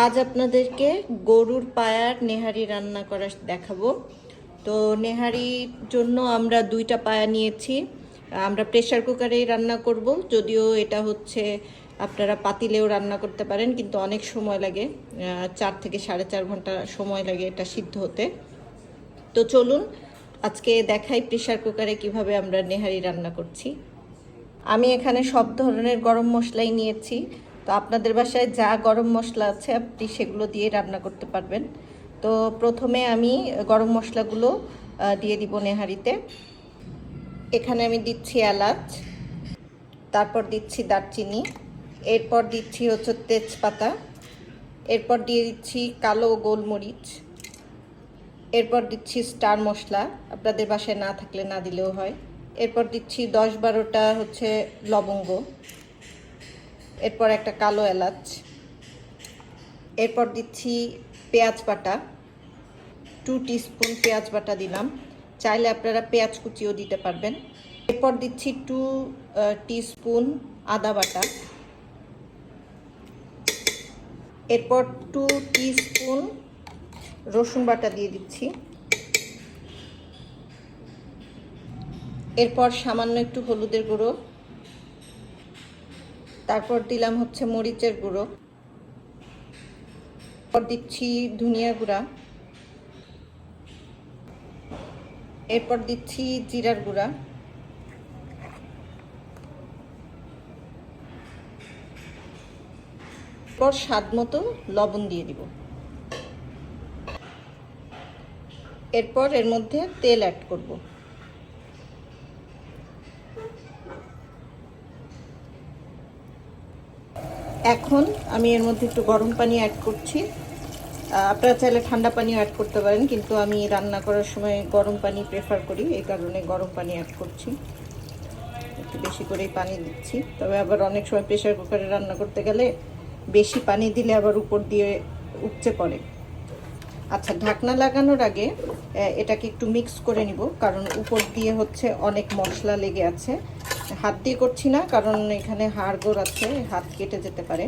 আজ আপনাদেরকে গরুর পায়ার নেহারি রান্না করা দেখাবো। তো নেহারির জন্য আমরা দুইটা পায়া নিয়েছি। আমরা প্রেশার কুকারেই রান্না করব, যদিও এটা হচ্ছে আপনারা পাতিলেও রান্না করতে পারেন, কিন্তু অনেক সময় লাগে। চার থেকে সাড়ে চার ঘণ্টা সময় লাগে এটা সিদ্ধ হতে। তো চলুন, আজকে দেখাই প্রেশার কুকারে কীভাবে আমরা নেহারি রান্না করছি। আমি এখানে সব ধরনের গরম মশলাই নিয়েছি। তো আপনাদের বাসায় যা গরম মশলা আছে আপনি সেগুলো দিয়ে রান্না করতে পারবেন। তো প্রথমে আমি গরম মশলাগুলো দিয়ে দিব নেহারিতে। এখানে আমি দিচ্ছি এলাচ, তারপর দিচ্ছি দারচিনি, এরপর দিচ্ছি হচ্ছে তেজপাতা, এরপর দিয়ে দিচ্ছি কালো গোলমরিচ, এরপর দিচ্ছি স্টার মশলা, আপনাদের বাসায় না থাকলে না দিলেও হয়। এরপর দিচ্ছি দশ বারোটা হচ্ছে লবঙ্গ। এরপর একটা কালো এলাচ। এরপর দিচ্ছি পেঁয়াজ বাটা। টু টিস্পুন পেঁয়াজ বাটা দিলাম। চাইলে আপনারা পেঁয়াজ কুচিও দিতে পারবেন। এরপর দিচ্ছি টু টিস্পুন আদা বাটা। এরপর টু টিস্পুন রসুন বাটা দিয়ে দিচ্ছি। এরপর সামান্য একটু হলুদের গুঁড়ো। তারপর দিলাম হচ্ছে মরিচের গুঁড়ো। এরপর দিচ্ছি ধনিয়া গুঁড়া। এরপর দিচ্ছি জিরার গুঁড়া। এরপর স্বাদ মতো লবণ দিয়ে দিব। এরপর এর মধ্যে তেল অ্যাড করব। এখন আমি এর মধ্যে একটু গরম পানি অ্যাড করছি। আপনারা চাইলে ঠান্ডা পানিও অ্যাড করতে পারেন, কিন্তু আমি রান্না করার সময় গরম পানি প্রেফার করি, এই কারণে গরম পানি অ্যাড করছি। একটু বেশি করেই পানি দিচ্ছি। তবে আবার অনেক সময় প্রেশার কুকারে রান্না করতে গেলে বেশি পানি দিলে আবার উপর দিয়ে উপচে পড়ে। আচ্ছা ঢাকনা লাগানোর আগে এটাকে একটু মিক্স করে নিব, কারণ উপর দিয়ে হচ্ছে অনেক মশলা লেগে আছে। হাত দিয়ে করছি না, কারণ এখানে হাড়গোড় আছে, হাত কেটে যেতে পারে।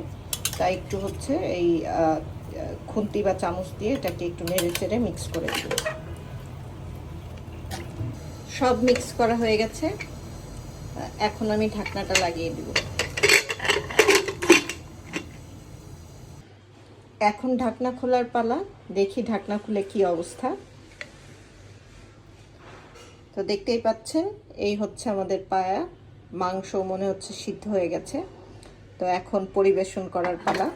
তাই একটু হচ্ছে এই খুন্তি বা চামচ দিয়ে এটাকে একটু নেড়ে চেড়ে মিক্স করে দিই সব মিক্স করা হয়ে গেছে। এখন আমি ঢাকনাটা লাগিয়ে দিব। এখন ঢাকনা খোলার পালা, দেখি ঢাকনা খুলে কি অবস্থা। তো দেখতেই পাচ্ছেন, এই হচ্ছে আমাদের পায়া। মাংস মনে হচ্ছে সিদ্ধ হয়ে গেছে। তো এখন পরিবেশন করার পালা।